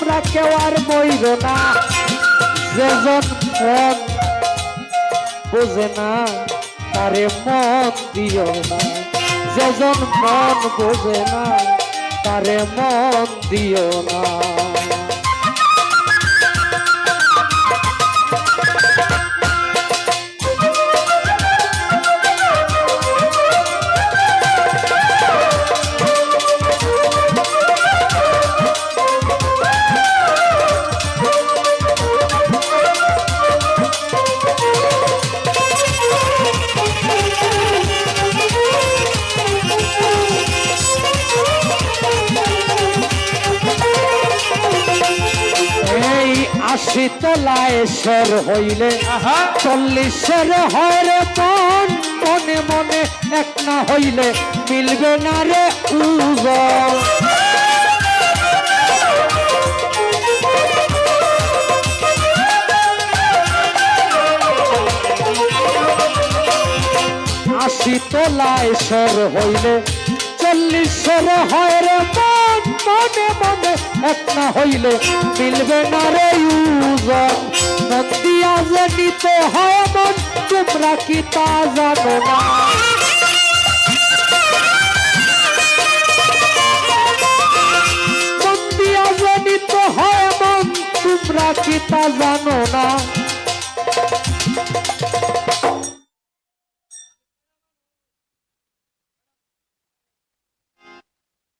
তোমরা কেউ আর বইব না। যেজন মন বোঝে না, তারে মন দিও না। যেজন মন বোঝে না, তারে মন দিও না। আশি তলায় হইলে। চল্লিশের হয় রে মন মনে মনে এক না হইলে। মিলবে না রে উজল আশি তলায় শের হইলে। চল্লিশের হয় রে মন মনে মনে এক না হইলে মিলবে না রে ইউজন। মন দিয়া যে হয় মন, তোমরা কি তা জানো না? তোমরা কি তা জানো না?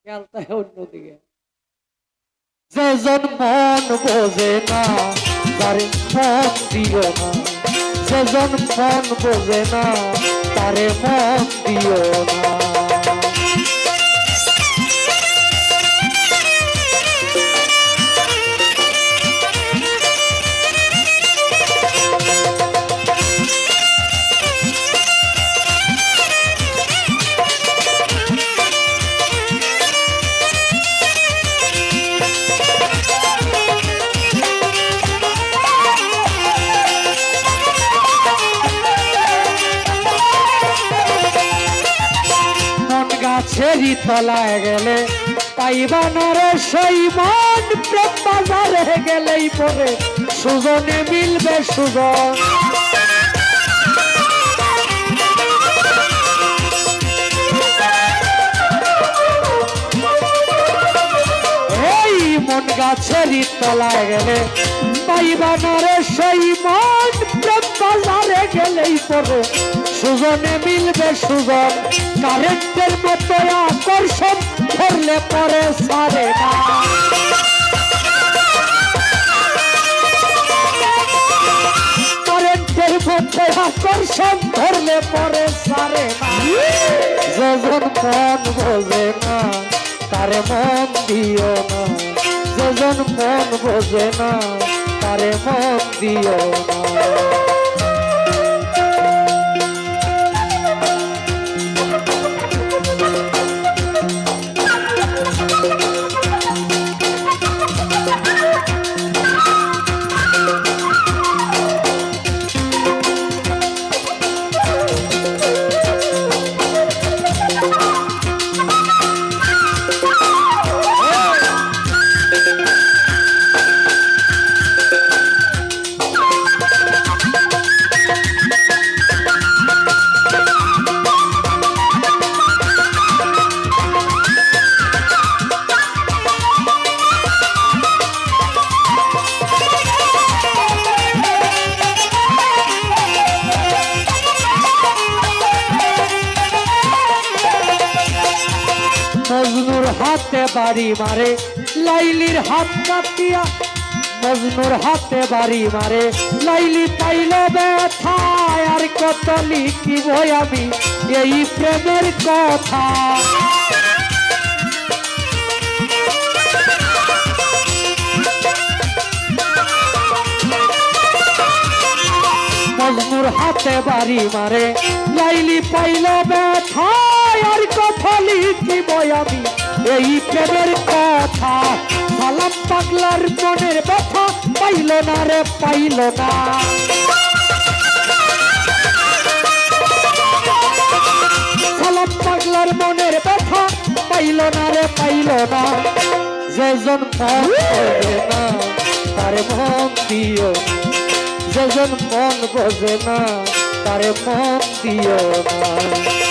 খেলতে অন্যদিকে। যেজন মন বোঝে না, তার মন দিও না। যেজন মন বোঝে না, তারে মন দিও না। গাছেরই তলায় গেলে পাইবা না রে সেই মন বাজারে গেলেই পরে সুজনে মিলবে সুজন। মন গাছেরই তলায় গেলে পাইবা না রে সেই মন বাজারে গেলেই পরে। সুজনে মিলবে সুজন, কারেন্টের মতো আকর্ষণ, ধরলে পরে সারে না। কারেন্টের মধ্যে আকর্ষণ, ধরলে পরে সারে না। যখন মন বোঝে না, তারে মন দিও না। যখন মন বোঝে না, তারে মন দিও না। বাড়ি মারে। লাইলির হাত কাটিয়া মজনুর হাতে বাড়ি মারে। লাইলি পাইল ব্যথা আর কত লিখিব আমি এই প্রেমের কথা। মজনুর হাতে বাড়ি মারে। লাইলি পাইল ব্যথা আর কথা লিখিব আমি এই প্রেমের কথা সালাম পাগলার মনের ব্যথা, পাইল না রে, পাইল না। পাগলার মনের ব্যথা, পাইল না রে, পাইল না। যেজন মন বোঝে না, তারে মন দিও। যেজন মন বোঝে না, তারে মন দিও না।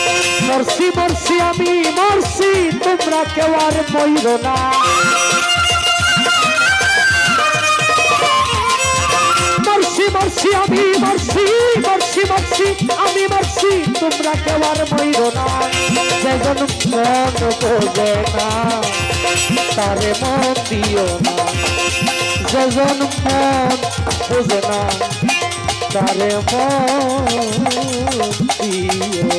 মরছি মরছি, আমি মরছি, তোমরা কেউ আর মইর না। মরছি মরছি, আমি মরছি মরছি মরছি, আমি মরছি, তোমরা কেউ আর না। মন বোঝে না, তারে মন দিও না। যেজন মন বোঝে না, তারে মন দিও